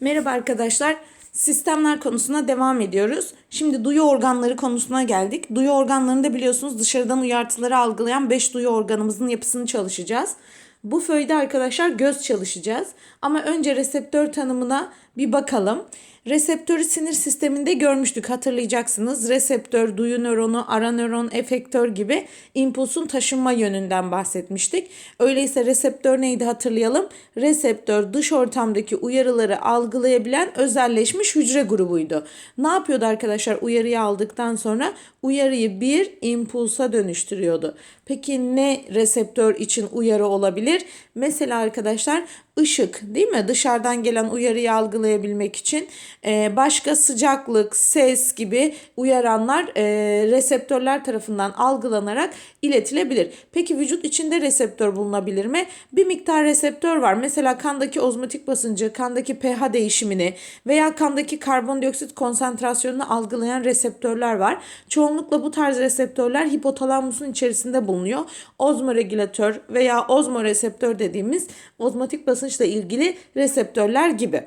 Merhaba arkadaşlar. Sistemler konusuna devam ediyoruz. Şimdi duyu organları konusuna geldik. Duyu organlarında biliyorsunuz dışarıdan uyartıları algılayan 5 duyu organımızın yapısını çalışacağız. Bu föyde arkadaşlar göz çalışacağız. Ama önce reseptör tanımına bir bakalım. Reseptörü sinir sisteminde görmüştük hatırlayacaksınız. Reseptör, duyu nöronu, ara nöron, efektör gibi impulsun taşınma yönünden bahsetmiştik. Öyleyse reseptör neydi hatırlayalım. Reseptör dış ortamdaki uyarıları algılayabilen özelleşmiş hücre grubuydu. Ne yapıyordu arkadaşlar uyarıyı aldıktan sonra? Uyarıyı bir impulsa dönüştürüyordu. Peki ne reseptör için uyarı olabilir? Mesela arkadaşlar ışık değil mi? Dışarıdan gelen uyarıyı algılayabilmek için e, başka sıcaklık, ses gibi uyaranlar e, reseptörler tarafından algılanarak iletilebilir. Peki vücut içinde reseptör bulunabilir mi? Bir miktar reseptör var. Mesela kandaki ozmotik basıncı, kandaki pH değişimini veya kandaki karbondioksit konsantrasyonunu algılayan reseptörler var. Çoğunlukla bu tarz reseptörler hipotalamusun içerisinde bulunuyor. Ozmoregülatör veya ozmoreseptör dediğimiz ozmotik basınçla ilgili reseptörler gibi.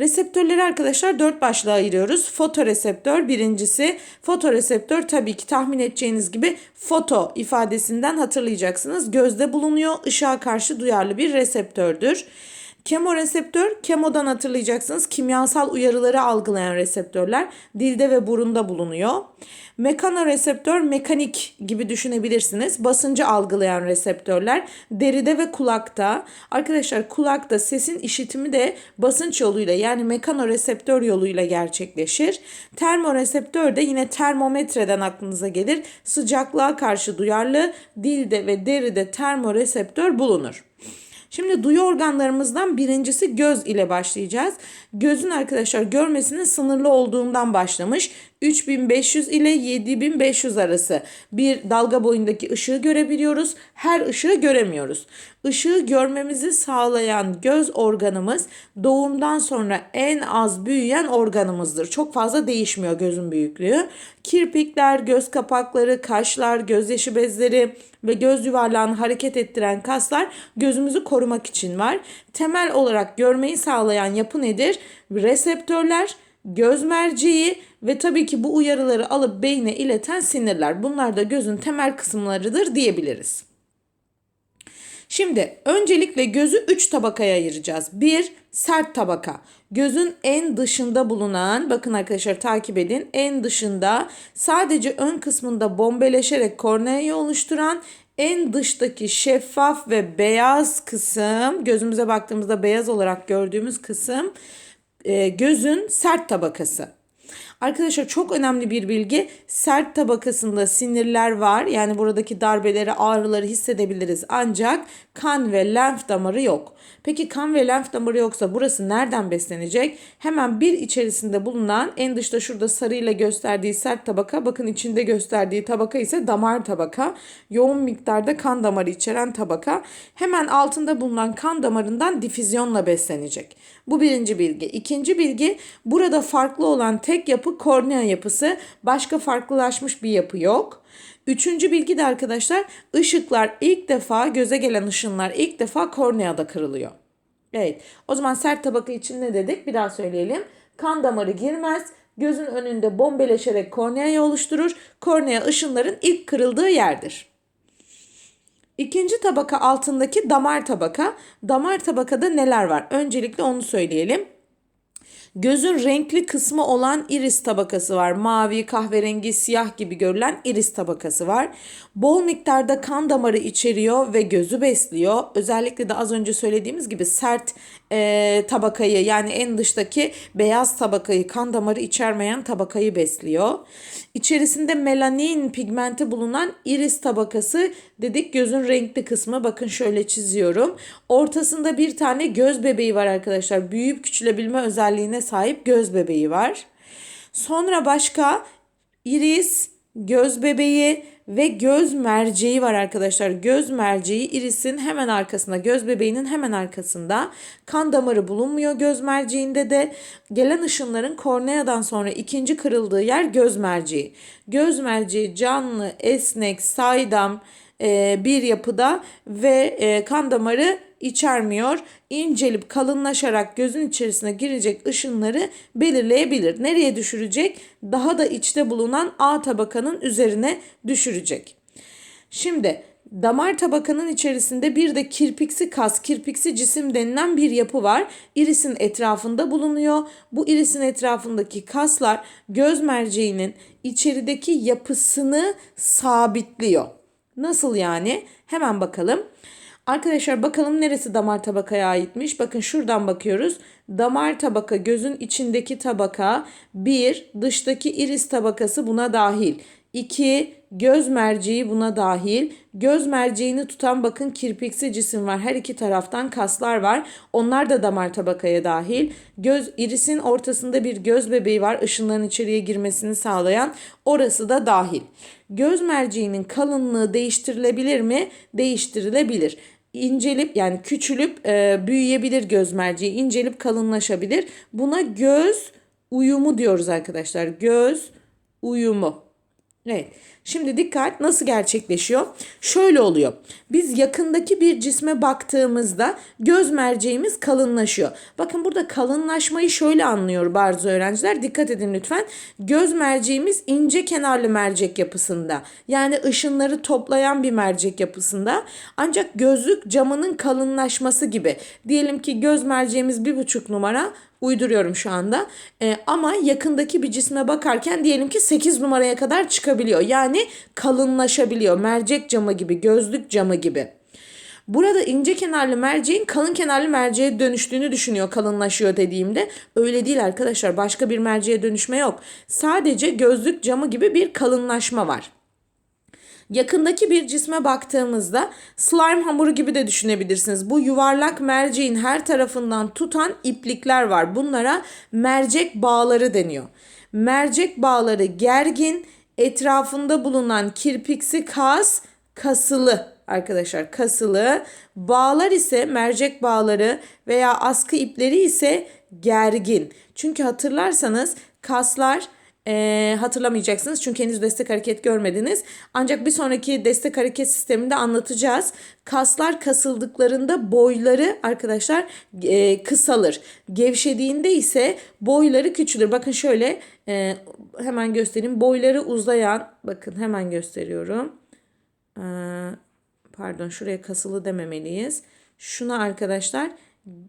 Reseptörleri arkadaşlar dört başlığa ayırıyoruz. Fotoreseptör birincisi. Fotoreseptör tabii ki tahmin edeceğiniz gibi foto ifadesinden hatırlayacaksınız. Gözde bulunuyor, ışığa karşı duyarlı bir reseptördür. Kemoreseptör, kemodan hatırlayacaksınız kimyasal uyarıları algılayan reseptörler dilde ve burunda bulunuyor. Mekanoreseptör mekanik gibi düşünebilirsiniz. Basıncı algılayan reseptörler deride ve kulakta. Arkadaşlar kulakta sesin işitimi de basınç yoluyla yani mekanoreseptör yoluyla gerçekleşir. Termoreseptör de yine termometreden aklınıza gelir. Sıcaklığa karşı duyarlı dilde ve deride termoreseptör bulunur. Şimdi duyu organlarımızdan birincisi göz ile başlayacağız. Gözün arkadaşlar görmesinin sınırlı olduğundan başlamış. 3500 ile 7500 arası bir dalga boyundaki ışığı görebiliyoruz. Her ışığı göremiyoruz. Işığı görmemizi sağlayan göz organımız doğumdan sonra en az büyüyen organımızdır. Çok fazla değişmiyor gözün büyüklüğü. Kirpikler, göz kapakları, kaşlar, gözyaşı bezleri ve göz yuvarlağını hareket ettiren kaslar gözümüzü korumak için var. Temel olarak görmeyi sağlayan yapı nedir? Reseptörler, göz merceği ve tabii ki bu uyarıları alıp beyne ileten sinirler. Bunlar da gözün temel kısımlarıdır diyebiliriz. Şimdi öncelikle gözü 3 tabakaya ayıracağız. Bir sert tabaka. Gözün en dışında bulunan bakın arkadaşlar takip edin. En dışında sadece ön kısmında bombeleşerek korneayı oluşturan en dıştaki şeffaf ve beyaz kısım gözümüze baktığımızda beyaz olarak gördüğümüz kısım e, gözün sert tabakası. Arkadaşlar çok önemli bir bilgi. Sert tabakasında sinirler var. Yani buradaki darbeleri, ağrıları hissedebiliriz. Ancak kan ve lenf damarı yok. Peki kan ve lenf damarı yoksa burası nereden beslenecek? Hemen bir içerisinde bulunan en dışta şurada sarıyla gösterdiği sert tabaka bakın içinde gösterdiği tabaka ise damar tabaka. Yoğun miktarda kan damarı içeren tabaka. Hemen altında bulunan kan damarından difüzyonla beslenecek. Bu birinci bilgi. İkinci bilgi burada farklı olan tek yapı kornea yapısı. Başka farklılaşmış bir yapı yok. Üçüncü bilgi de arkadaşlar ışıklar ilk defa göze gelen ışınlar ilk defa korneada kırılıyor. Evet o zaman sert tabaka için ne dedik bir daha söyleyelim. Kan damarı girmez gözün önünde bombeleşerek korneayı oluşturur. Kornea ışınların ilk kırıldığı yerdir. İkinci tabaka altındaki damar tabaka. Damar tabakada neler var? Öncelikle onu söyleyelim. Gözün renkli kısmı olan iris tabakası var. Mavi, kahverengi, siyah gibi görülen iris tabakası var. Bol miktarda kan damarı içeriyor ve gözü besliyor. Özellikle de az önce söylediğimiz gibi sert e, tabakayı yani en dıştaki beyaz tabakayı kan damarı içermeyen tabakayı besliyor. İçerisinde melanin pigmenti bulunan iris tabakası dedik gözün renkli kısmı. Bakın şöyle çiziyorum. Ortasında bir tane göz bebeği var arkadaşlar. Büyüyüp küçülebilme özelliğine sahip göz bebeği var. Sonra başka iris, göz bebeği ve göz merceği var arkadaşlar. Göz merceği irisin hemen arkasında, göz bebeğinin hemen arkasında. Kan damarı bulunmuyor göz merceğinde de. Gelen ışınların korneadan sonra ikinci kırıldığı yer göz merceği. Göz merceği canlı, esnek, saydam, e, bir yapıda ve e, kan damarı içermiyor. İncelip kalınlaşarak gözün içerisine girecek ışınları belirleyebilir. Nereye düşürecek? Daha da içte bulunan A tabakanın üzerine düşürecek. Şimdi damar tabakanın içerisinde bir de kirpiksi kas, kirpiksi cisim denilen bir yapı var. İrisin etrafında bulunuyor. Bu irisin etrafındaki kaslar göz merceğinin içerideki yapısını sabitliyor. Nasıl yani? Hemen bakalım. Arkadaşlar bakalım neresi damar tabakaya aitmiş? Bakın şuradan bakıyoruz. Damar tabaka gözün içindeki tabaka. Bir dıştaki iris tabakası buna dahil. 2. Göz merceği buna dahil. Göz merceğini tutan bakın kirpiksi cisim var. Her iki taraftan kaslar var. Onlar da damar tabakaya dahil. Göz irisin ortasında bir göz bebeği var. Işınların içeriye girmesini sağlayan. Orası da dahil. Göz merceğinin kalınlığı değiştirilebilir mi? Değiştirilebilir incelip yani küçülüp e, büyüyebilir göz merceği. incelip kalınlaşabilir. Buna göz uyumu diyoruz arkadaşlar. Göz uyumu. Evet. Şimdi dikkat nasıl gerçekleşiyor? Şöyle oluyor. Biz yakındaki bir cisme baktığımızda göz merceğimiz kalınlaşıyor. Bakın burada kalınlaşmayı şöyle anlıyor bazı öğrenciler. Dikkat edin lütfen. Göz merceğimiz ince kenarlı mercek yapısında. Yani ışınları toplayan bir mercek yapısında. Ancak gözlük camının kalınlaşması gibi. Diyelim ki göz merceğimiz bir buçuk numara uyduruyorum şu anda. Ee, ama yakındaki bir cisme bakarken diyelim ki 8 numaraya kadar çıkabiliyor. Yani kalınlaşabiliyor. Mercek camı gibi, gözlük camı gibi. Burada ince kenarlı merceğin kalın kenarlı merceğe dönüştüğünü düşünüyor kalınlaşıyor dediğimde. Öyle değil arkadaşlar. Başka bir merceğe dönüşme yok. Sadece gözlük camı gibi bir kalınlaşma var. Yakındaki bir cisme baktığımızda slime hamuru gibi de düşünebilirsiniz. Bu yuvarlak merceğin her tarafından tutan iplikler var. Bunlara mercek bağları deniyor. Mercek bağları gergin, etrafında bulunan kirpiksi kas kasılı arkadaşlar kasılı. Bağlar ise mercek bağları veya askı ipleri ise gergin. Çünkü hatırlarsanız kaslar e, hatırlamayacaksınız çünkü henüz destek hareket görmediniz. Ancak bir sonraki destek hareket sisteminde anlatacağız. Kaslar kasıldıklarında boyları arkadaşlar e, kısalır. Gevşediğinde ise boyları küçülür. Bakın şöyle e, hemen göstereyim. Boyları uzayan bakın hemen gösteriyorum. E, pardon şuraya kasılı dememeliyiz. Şuna arkadaşlar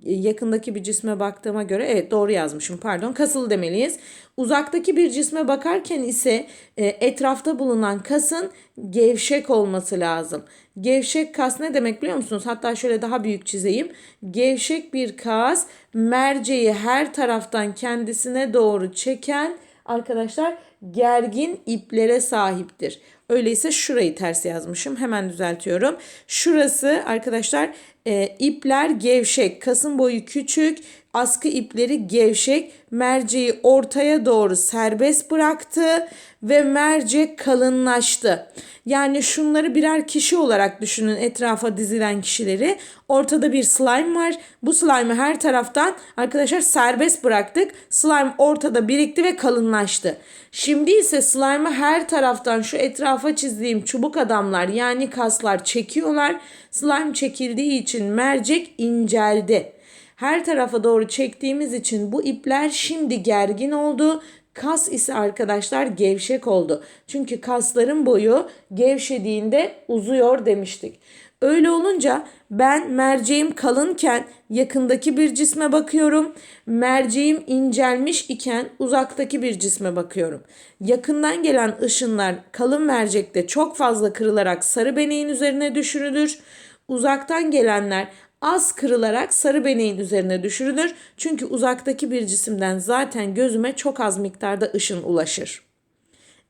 yakındaki bir cisme baktığıma göre evet doğru yazmışım pardon kasılı demeliyiz. Uzaktaki bir cisme bakarken ise e, etrafta bulunan kasın gevşek olması lazım. Gevşek kas ne demek biliyor musunuz? Hatta şöyle daha büyük çizeyim. Gevşek bir kas merceği her taraftan kendisine doğru çeken arkadaşlar gergin iplere sahiptir. Öyleyse şurayı ters yazmışım. Hemen düzeltiyorum. Şurası arkadaşlar e, ipler gevşek. Kasın boyu küçük. Askı ipleri gevşek. Merceği ortaya doğru serbest bıraktı ve mercek kalınlaştı. Yani şunları birer kişi olarak düşünün etrafa dizilen kişileri. Ortada bir slime var. Bu slime'ı her taraftan arkadaşlar serbest bıraktık. Slime ortada birikti ve kalınlaştı. Şimdi ise slime'ı her taraftan şu etrafa çizdiğim çubuk adamlar yani kaslar çekiyorlar. Slime çekildiği için mercek inceldi. Her tarafa doğru çektiğimiz için bu ipler şimdi gergin oldu. Kas ise arkadaşlar gevşek oldu. Çünkü kasların boyu gevşediğinde uzuyor demiştik. Öyle olunca ben merceğim kalınken yakındaki bir cisme bakıyorum. Merceğim incelmiş iken uzaktaki bir cisme bakıyorum. Yakından gelen ışınlar kalın mercekte çok fazla kırılarak sarı beneğin üzerine düşürülür. Uzaktan gelenler az kırılarak sarı beneğin üzerine düşürülür. Çünkü uzaktaki bir cisimden zaten gözüme çok az miktarda ışın ulaşır.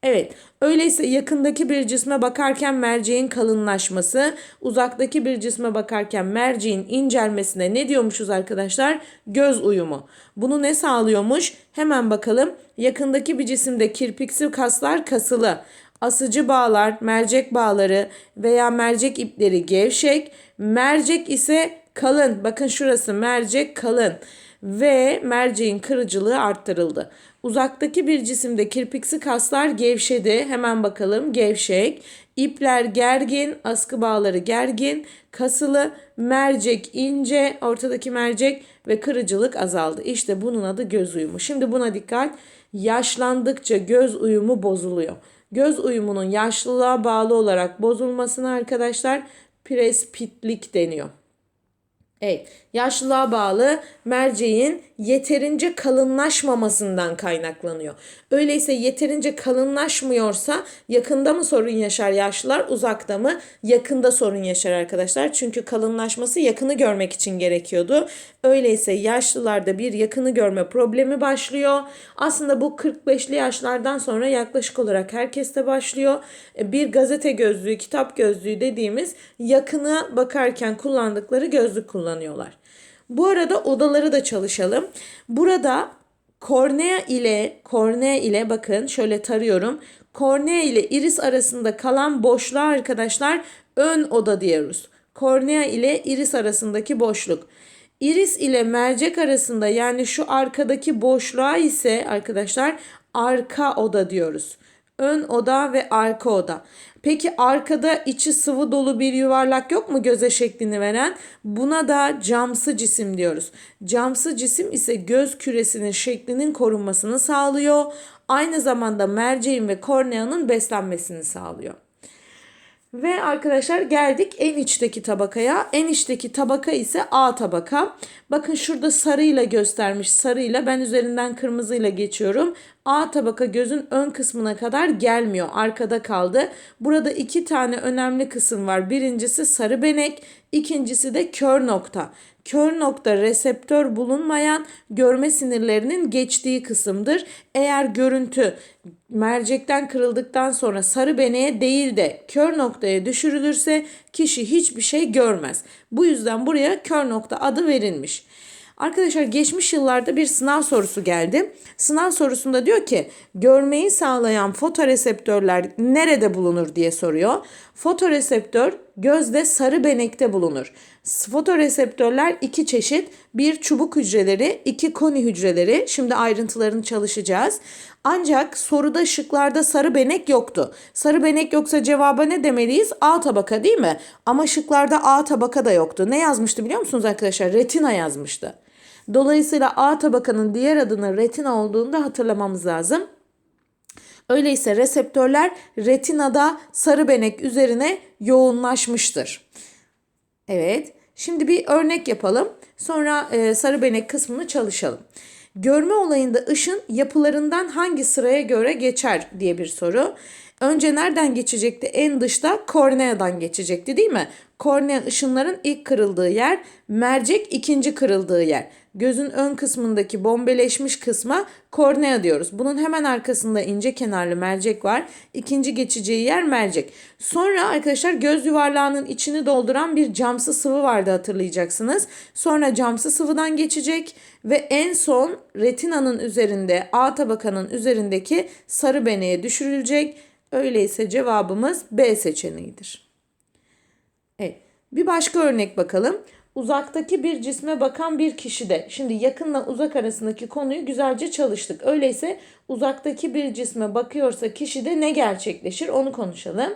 Evet, öyleyse yakındaki bir cisme bakarken merceğin kalınlaşması, uzaktaki bir cisme bakarken merceğin incelmesine ne diyormuşuz arkadaşlar? Göz uyumu. Bunu ne sağlıyormuş? Hemen bakalım. Yakındaki bir cisimde kirpiksi kaslar kasılı. Asıcı bağlar, mercek bağları veya mercek ipleri gevşek, mercek ise kalın. Bakın şurası mercek kalın. ve merceğin kırıcılığı arttırıldı. Uzaktaki bir cisimde kirpiksi kaslar gevşedi. Hemen bakalım gevşek. İpler gergin, askı bağları gergin, kasılı, mercek ince, ortadaki mercek ve kırıcılık azaldı. İşte bunun adı göz uyumu. Şimdi buna dikkat. Yaşlandıkça göz uyumu bozuluyor. Göz uyumunun yaşlılığa bağlı olarak bozulmasına arkadaşlar prespitlik deniyor. Evet, yaşlılığa bağlı merceğin yeterince kalınlaşmamasından kaynaklanıyor. Öyleyse yeterince kalınlaşmıyorsa yakında mı sorun yaşar yaşlılar, uzakta mı? Yakında sorun yaşar arkadaşlar. Çünkü kalınlaşması yakını görmek için gerekiyordu. Öyleyse yaşlılarda bir yakını görme problemi başlıyor. Aslında bu 45'li yaşlardan sonra yaklaşık olarak herkeste başlıyor. Bir gazete gözlüğü, kitap gözlüğü dediğimiz yakına bakarken kullandıkları gözlük kullanıyorlar. Bu arada odaları da çalışalım. Burada kornea ile kornea ile bakın şöyle tarıyorum. Kornea ile iris arasında kalan boşluğa arkadaşlar ön oda diyoruz. Kornea ile iris arasındaki boşluk. Iris ile mercek arasında yani şu arkadaki boşluğa ise arkadaşlar arka oda diyoruz. Ön oda ve arka oda. Peki arkada içi sıvı dolu bir yuvarlak yok mu göze şeklini veren? Buna da camsı cisim diyoruz. Camsı cisim ise göz küresinin şeklinin korunmasını sağlıyor. Aynı zamanda merceğin ve korneanın beslenmesini sağlıyor. Ve arkadaşlar geldik en içteki tabakaya. En içteki tabaka ise A tabaka. Bakın şurada sarıyla göstermiş. Sarıyla ben üzerinden kırmızıyla geçiyorum. A tabaka gözün ön kısmına kadar gelmiyor. Arkada kaldı. Burada iki tane önemli kısım var. Birincisi sarı benek, ikincisi de kör nokta. Kör nokta reseptör bulunmayan görme sinirlerinin geçtiği kısımdır. Eğer görüntü mercekten kırıldıktan sonra sarı beneğe değil de kör noktaya düşürülürse kişi hiçbir şey görmez. Bu yüzden buraya kör nokta adı verilmiş. Arkadaşlar geçmiş yıllarda bir sınav sorusu geldi. Sınav sorusunda diyor ki görmeyi sağlayan fotoreseptörler nerede bulunur diye soruyor. Fotoreseptör gözde sarı benekte bulunur. Fotoreseptörler iki çeşit. Bir çubuk hücreleri, iki koni hücreleri. Şimdi ayrıntılarını çalışacağız. Ancak soruda şıklarda sarı benek yoktu. Sarı benek yoksa cevaba ne demeliyiz? A tabaka değil mi? Ama şıklarda A tabaka da yoktu. Ne yazmıştı biliyor musunuz arkadaşlar? Retina yazmıştı. Dolayısıyla A tabakanın diğer adının retina olduğunu da hatırlamamız lazım. Öyleyse reseptörler retinada sarı benek üzerine yoğunlaşmıştır. Evet. Şimdi bir örnek yapalım. Sonra e, sarı benek kısmını çalışalım. Görme olayında ışın yapılarından hangi sıraya göre geçer diye bir soru. Önce nereden geçecekti? En dışta korneadan geçecekti değil mi? Kornea ışınların ilk kırıldığı yer, mercek ikinci kırıldığı yer. Gözün ön kısmındaki bombeleşmiş kısma kornea diyoruz. Bunun hemen arkasında ince kenarlı mercek var. İkinci geçeceği yer mercek. Sonra arkadaşlar göz yuvarlağının içini dolduran bir camsı sıvı vardı hatırlayacaksınız. Sonra camsı sıvıdan geçecek ve en son retinanın üzerinde A tabakanın üzerindeki sarı beneğe düşürülecek. Öyleyse cevabımız B seçeneğidir. Evet. Bir başka örnek bakalım. Uzaktaki bir cisme bakan bir kişide. Şimdi yakınla uzak arasındaki konuyu güzelce çalıştık. Öyleyse uzaktaki bir cisme bakıyorsa kişide ne gerçekleşir onu konuşalım.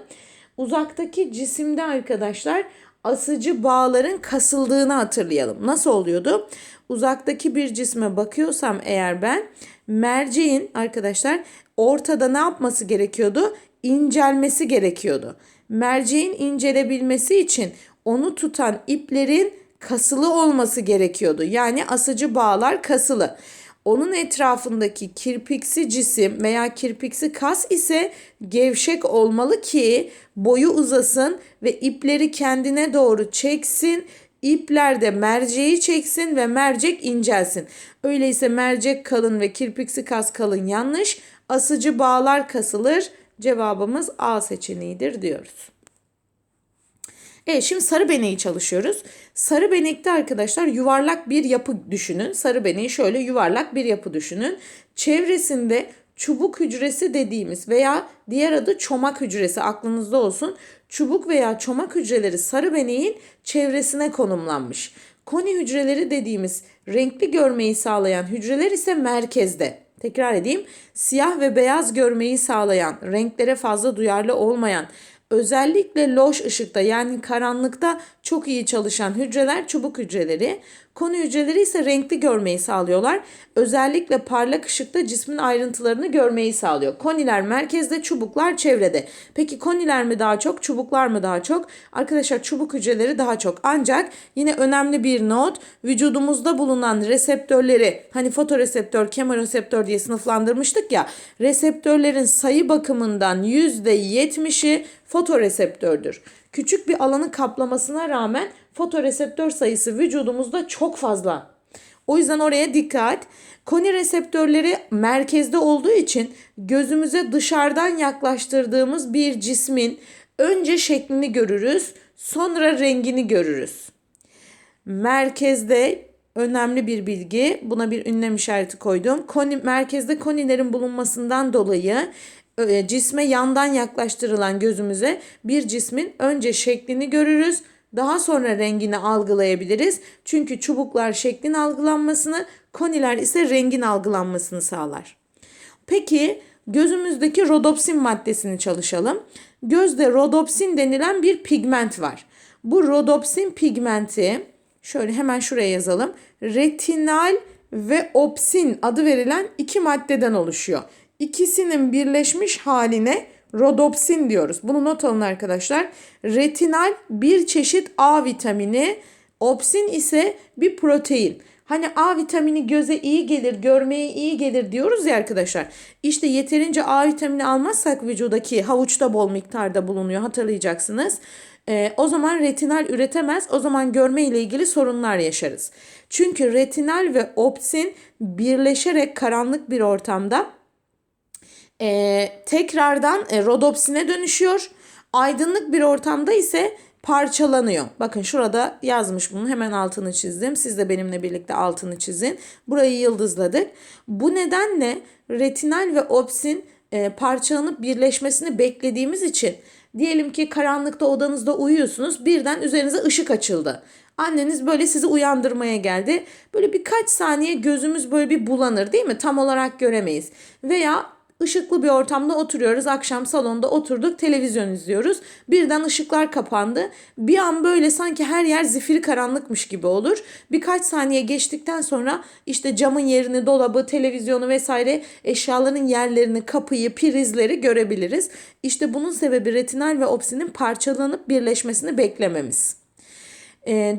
Uzaktaki cisimde arkadaşlar asıcı bağların kasıldığını hatırlayalım. Nasıl oluyordu? Uzaktaki bir cisme bakıyorsam eğer ben merceğin arkadaşlar ortada ne yapması gerekiyordu? İncelmesi gerekiyordu. Merceğin incelebilmesi için onu tutan iplerin kasılı olması gerekiyordu. Yani asıcı bağlar kasılı. Onun etrafındaki kirpiksi cisim veya kirpiksi kas ise gevşek olmalı ki boyu uzasın ve ipleri kendine doğru çeksin. İpler de merceği çeksin ve mercek incelsin. Öyleyse mercek kalın ve kirpiksi kas kalın yanlış. Asıcı bağlar kasılır. Cevabımız A seçeneğidir diyoruz. Evet şimdi sarı beneği çalışıyoruz. Sarı benekte arkadaşlar yuvarlak bir yapı düşünün. Sarı beneği şöyle yuvarlak bir yapı düşünün. Çevresinde çubuk hücresi dediğimiz veya diğer adı çomak hücresi aklınızda olsun. Çubuk veya çomak hücreleri sarı beneğin çevresine konumlanmış. Koni hücreleri dediğimiz renkli görmeyi sağlayan hücreler ise merkezde. Tekrar edeyim. Siyah ve beyaz görmeyi sağlayan, renklere fazla duyarlı olmayan, özellikle loş ışıkta yani karanlıkta çok iyi çalışan hücreler çubuk hücreleri. Koni hücreleri ise renkli görmeyi sağlıyorlar. Özellikle parlak ışıkta cismin ayrıntılarını görmeyi sağlıyor. Koniler merkezde, çubuklar çevrede. Peki koniler mi daha çok, çubuklar mı daha çok? Arkadaşlar çubuk hücreleri daha çok. Ancak yine önemli bir not, vücudumuzda bulunan reseptörleri, hani fotoreseptör, kemoreseptör diye sınıflandırmıştık ya, reseptörlerin sayı bakımından %70'i fotoreseptördür. Küçük bir alanı kaplamasına rağmen fotoreseptör sayısı vücudumuzda çok fazla. O yüzden oraya dikkat. Koni reseptörleri merkezde olduğu için gözümüze dışarıdan yaklaştırdığımız bir cismin önce şeklini görürüz, sonra rengini görürüz. Merkezde önemli bir bilgi. Buna bir ünlem işareti koydum. Koni, merkezde konilerin bulunmasından dolayı e, cisme yandan yaklaştırılan gözümüze bir cismin önce şeklini görürüz, daha sonra rengini algılayabiliriz. Çünkü çubuklar şeklin algılanmasını, koniler ise rengin algılanmasını sağlar. Peki gözümüzdeki rodopsin maddesini çalışalım. Gözde rodopsin denilen bir pigment var. Bu rodopsin pigmenti şöyle hemen şuraya yazalım. Retinal ve opsin adı verilen iki maddeden oluşuyor. İkisinin birleşmiş haline rodopsin diyoruz. Bunu not alın arkadaşlar. Retinal bir çeşit A vitamini, opsin ise bir protein. Hani A vitamini göze iyi gelir, görmeye iyi gelir diyoruz ya arkadaşlar. İşte yeterince A vitamini almazsak vücudaki havuçta bol miktarda bulunuyor hatırlayacaksınız. Ee, o zaman retinal üretemez. O zaman görme ile ilgili sorunlar yaşarız. Çünkü retinal ve opsin birleşerek karanlık bir ortamda e, tekrardan e, rodopsine dönüşüyor. Aydınlık bir ortamda ise parçalanıyor. Bakın şurada yazmış bunu hemen altını çizdim. Siz de benimle birlikte altını çizin. Burayı yıldızladık. Bu nedenle retinal ve opsin e, parçalanıp birleşmesini beklediğimiz için diyelim ki karanlıkta odanızda uyuyorsunuz birden üzerinize ışık açıldı. Anneniz böyle sizi uyandırmaya geldi. Böyle birkaç saniye gözümüz böyle bir bulanır değil mi? Tam olarak göremeyiz. Veya Işıklı bir ortamda oturuyoruz. Akşam salonda oturduk, televizyon izliyoruz. Birden ışıklar kapandı. Bir an böyle sanki her yer zifiri karanlıkmış gibi olur. Birkaç saniye geçtikten sonra işte camın yerini, dolabı, televizyonu vesaire eşyaların yerlerini, kapıyı, prizleri görebiliriz. İşte bunun sebebi retinal ve opsinin parçalanıp birleşmesini beklememiz.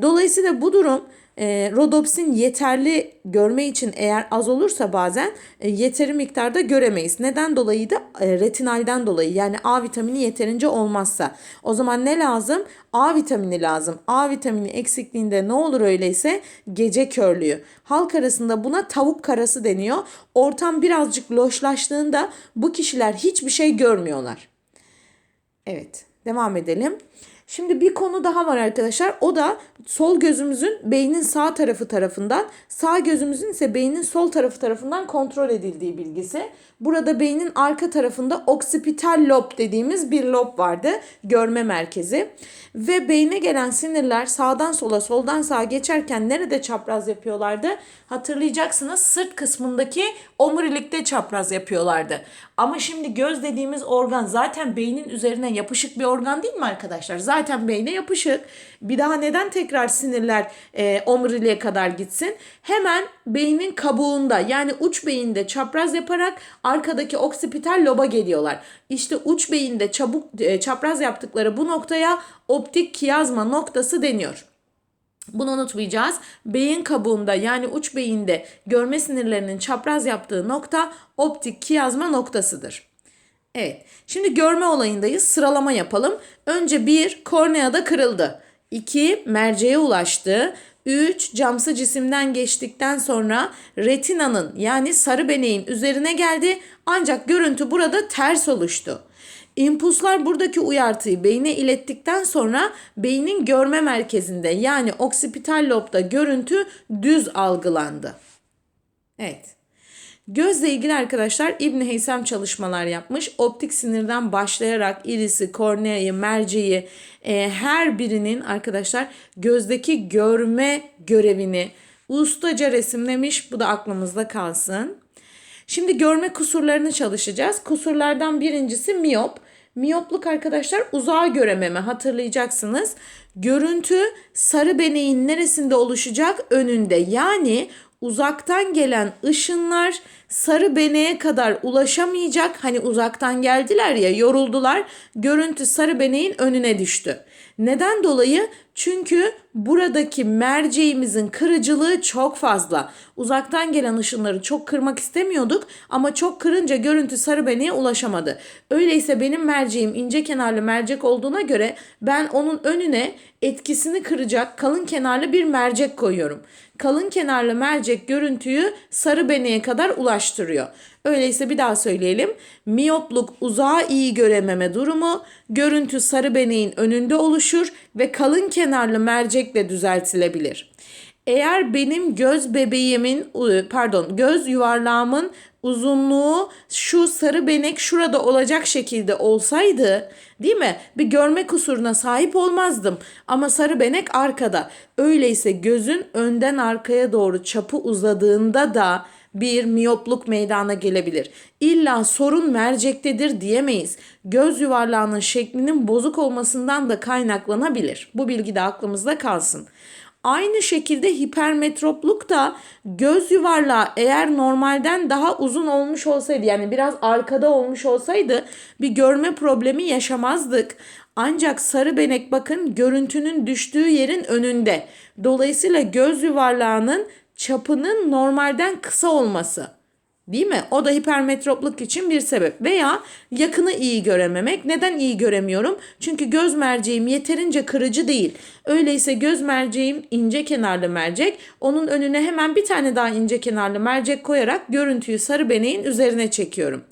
Dolayısıyla bu durum e, rodopsin yeterli görme için eğer az olursa bazen e, yeteri miktarda göremeyiz. Neden dolayı da e, retinalden dolayı yani A vitamini yeterince olmazsa. O zaman ne lazım? A vitamini lazım. A vitamini eksikliğinde ne olur öyleyse gece körlüğü. Halk arasında buna tavuk karası deniyor. Ortam birazcık loşlaştığında bu kişiler hiçbir şey görmüyorlar. Evet, devam edelim. Şimdi bir konu daha var arkadaşlar. O da sol gözümüzün beynin sağ tarafı tarafından, sağ gözümüzün ise beynin sol tarafı tarafından kontrol edildiği bilgisi. Burada beynin arka tarafında oksipital lob dediğimiz bir lob vardı. Görme merkezi. Ve beyne gelen sinirler sağdan sola, soldan sağa geçerken nerede çapraz yapıyorlardı? Hatırlayacaksınız sırt kısmındaki omurilikte çapraz yapıyorlardı. Ama şimdi göz dediğimiz organ zaten beynin üzerine yapışık bir organ değil mi arkadaşlar? Zaten beyne yapışık. Bir daha neden tekrar sinirler e, omuriliğe kadar gitsin? Hemen beynin kabuğunda yani uç beyinde çapraz yaparak arkadaki oksipital loba geliyorlar. İşte uç beyinde çabuk e, çapraz yaptıkları bu noktaya optik kiyazma noktası deniyor. Bunu unutmayacağız. Beyin kabuğunda yani uç beyinde görme sinirlerinin çapraz yaptığı nokta optik kiyazma noktasıdır. Evet. Şimdi görme olayındayız. Sıralama yapalım. Önce 1 korneada kırıldı. 2 merceğe ulaştı. 3 camsı cisimden geçtikten sonra retinanın yani sarı beneğin üzerine geldi ancak görüntü burada ters oluştu. İmpulslar buradaki uyartıyı beyne ilettikten sonra beynin görme merkezinde yani oksipital lobda görüntü düz algılandı. Evet. Gözle ilgili arkadaşlar İbn Heysem çalışmalar yapmış. Optik sinirden başlayarak irisi, korneayı, merceği e, her birinin arkadaşlar gözdeki görme görevini ustaca resimlemiş. Bu da aklımızda kalsın. Şimdi görme kusurlarını çalışacağız. Kusurlardan birincisi miyop. Miyopluk arkadaşlar uzağa görememe hatırlayacaksınız. Görüntü sarı beneğin neresinde oluşacak? Önünde. Yani uzaktan gelen ışınlar sarı beneğe kadar ulaşamayacak. Hani uzaktan geldiler ya yoruldular. Görüntü sarı beneğin önüne düştü. Neden dolayı? Çünkü buradaki merceğimizin kırıcılığı çok fazla. Uzaktan gelen ışınları çok kırmak istemiyorduk ama çok kırınca görüntü sarı beneğe ulaşamadı. Öyleyse benim merceğim ince kenarlı mercek olduğuna göre ben onun önüne etkisini kıracak kalın kenarlı bir mercek koyuyorum. Kalın kenarlı mercek görüntüyü sarı beneğe kadar ulaştırıyor. Öyleyse bir daha söyleyelim. Miyopluk uzağa iyi görememe durumu, görüntü sarı beneğin önünde oluşur ve kalın kenarlı mercekle düzeltilebilir. Eğer benim göz bebeğimin pardon göz yuvarlağımın uzunluğu şu sarı benek şurada olacak şekilde olsaydı değil mi? Bir görme kusuruna sahip olmazdım ama sarı benek arkada. Öyleyse gözün önden arkaya doğru çapı uzadığında da bir miyopluk meydana gelebilir. İlla sorun mercektedir diyemeyiz. Göz yuvarlağının şeklinin bozuk olmasından da kaynaklanabilir. Bu bilgi de aklımızda kalsın. Aynı şekilde hipermetropluk da göz yuvarlağı eğer normalden daha uzun olmuş olsaydı yani biraz arkada olmuş olsaydı bir görme problemi yaşamazdık. Ancak sarı benek bakın görüntünün düştüğü yerin önünde. Dolayısıyla göz yuvarlağının çapının normalden kısa olması. Değil mi? O da hipermetropluk için bir sebep. Veya yakını iyi görememek. Neden iyi göremiyorum? Çünkü göz merceğim yeterince kırıcı değil. Öyleyse göz merceğim ince kenarlı mercek. Onun önüne hemen bir tane daha ince kenarlı mercek koyarak görüntüyü sarı beneğin üzerine çekiyorum.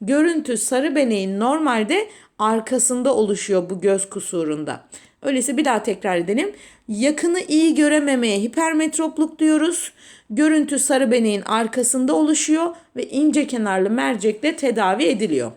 Görüntü sarı beneğin normalde arkasında oluşuyor bu göz kusurunda. Öyleyse bir daha tekrar edelim. Yakını iyi görememeye hipermetropluk diyoruz. Görüntü sarı beneğin arkasında oluşuyor ve ince kenarlı mercekle tedavi ediliyor.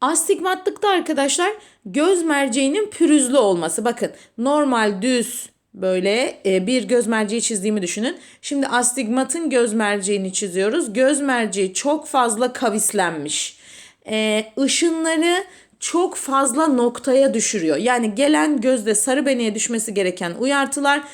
Astigmatlıkta arkadaşlar göz merceğinin pürüzlü olması. Bakın normal düz böyle e, bir göz merceği çizdiğimi düşünün. Şimdi astigmatın göz merceğini çiziyoruz. Göz merceği çok fazla kavislenmiş. E, ışınları çok fazla noktaya düşürüyor. Yani gelen gözde sarı beneğe düşmesi gereken uyartılar